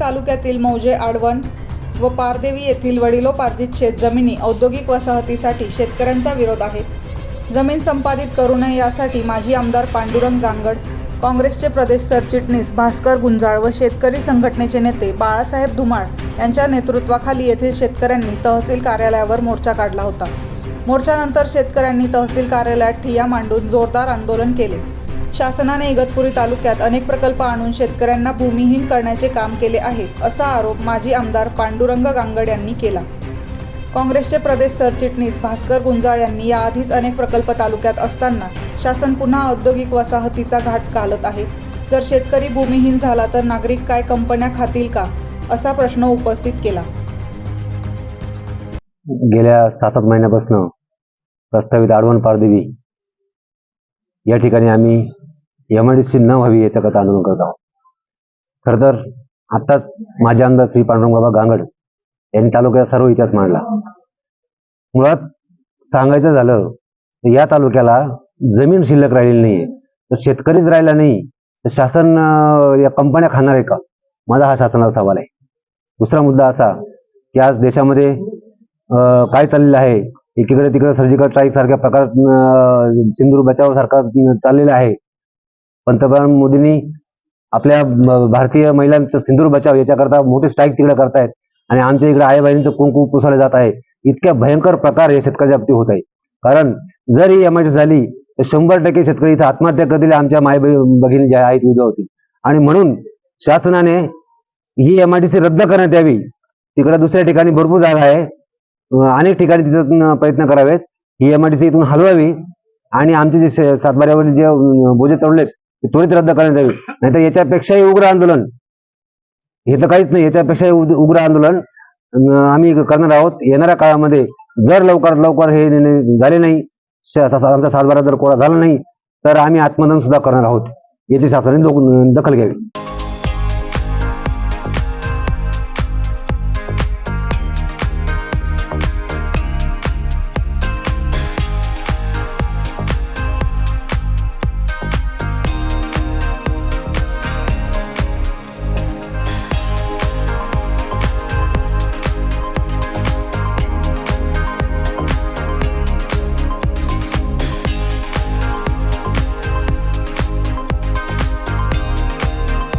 तालुक्यातील मौजे आडवण व पारदेवी येथील वडिलोपार्जित शेतजमिनी औद्योगिक वसाहतीसाठी शेतकऱ्यांचा विरोध आहे. जमीन संपादित करू नये यासाठी माजी आमदार पांडुरंग गांगड काँग्रेसचे प्रदेश सरचिटणीस भास्कर गुंजाळ व शेतकरी संघटनेचे नेते बाळासाहेब धुमाळ यांच्या नेतृत्वाखाली येथील शेतकऱ्यांनी तहसील कार्यालयावर मोर्चा काढला होता. मोर्चानंतर शेतकऱ्यांनी तहसील कार्यालयात ठिय्या मांडून जोरदार आंदोलन केले. शासनाने इगतपुरी तालुक्यात अनेक प्रकल्प आणून शेतकऱ्यांना भूमिहीन करण्याचे काम केले आहे असा आरोप माजी आमदार पांडुरंग गांगड यांनी केला. काँग्रेसचे प्रदेश सरचिटणीस भास्कर गुंजाळ यांनी याआधीच अनेक प्रकल्प तालुक्यात असताना शासन पुन्हा औद्योगिक वसाहतीचा घाट घालत आहे. जर शेतकरी भूमिहीन झाला तर नागरिक काय कंपन्या खातील का असा प्रश्न उपस्थित केला. गेल्या सहा सात महिन्यापासून प्रस्तावित आडवण पारदेवी या ठिकाणी आम्ही एम आय डी सी न व्हावी याच्याकरता आंदोलन करत आहोत खर तर आत्ताच माझे आमदार श्री पांडुरंगबाबा गांगड यांनी तालुक्याचा सर्व इतिहास मांडला. मुळात सांगायचं झालं तर या तालुक्याला जमीन शिल्लक राहिलेली नाहीये. तर शेतकरीच राहिला नाही तर शासन या कंपन्या खाणार आहे का? माझा हा शासनाचा सवाल आहे. दुसरा मुद्दा असा की आज देशामध्ये काय चाललेलं आहे? एकीकडे तिकडे सर्जिकल स्ट्राईक सारख्या प्रकार सिंधुदुर्ग सिंदूर बचाव सारखा चाललेला आहे. पंतप्रधान मोदींनी आपल्या भारतीय महिलांचं सिंदूर बचाव याच्याकरता मोठी स्ट्राईक तिकडे करतायत. आणि आमच्या इकडे आई बहिणींचं कुंकू पुसवलं जात आहे. इतक्या भयंकर प्रकार हे शेतकऱ्याच्या बाबतीत होत आहे. कारण जर ही एम झाली तर शंभर टक्के शेतकरी इथं आत्महत्या करतील आमच्या माय भगिनी ज्या आहेत विधवा होतील. आणि म्हणून शासनाने ही एम रद्द करण्यात यावी. तिकडे दुसऱ्या ठिकाणी भरपूर जागा आहे. अनेक ठिकाणी तिथं प्रयत्न करावेत. ही एम इथून हलवावी. आणि आमचे जे शे- सातबाऱ्यावरील जे बोजे चढलेत त्वरित रद्द करण्यात यावी. नाहीतर याच्यापेक्षाही उग्र आंदोलन. हे तर काहीच नाही याच्यापेक्षाही उग्र आंदोलन. आम्ही करणार आहोत. येणाऱ्या काळामध्ये जर लवकरात लवकर हे निर्णय झाले नाही आमचा सातबारा जर कोरा झाला नाही तर आम्ही आत्मदान सुद्धा करणार आहोत. याची शासनाने दखल घ्यावी.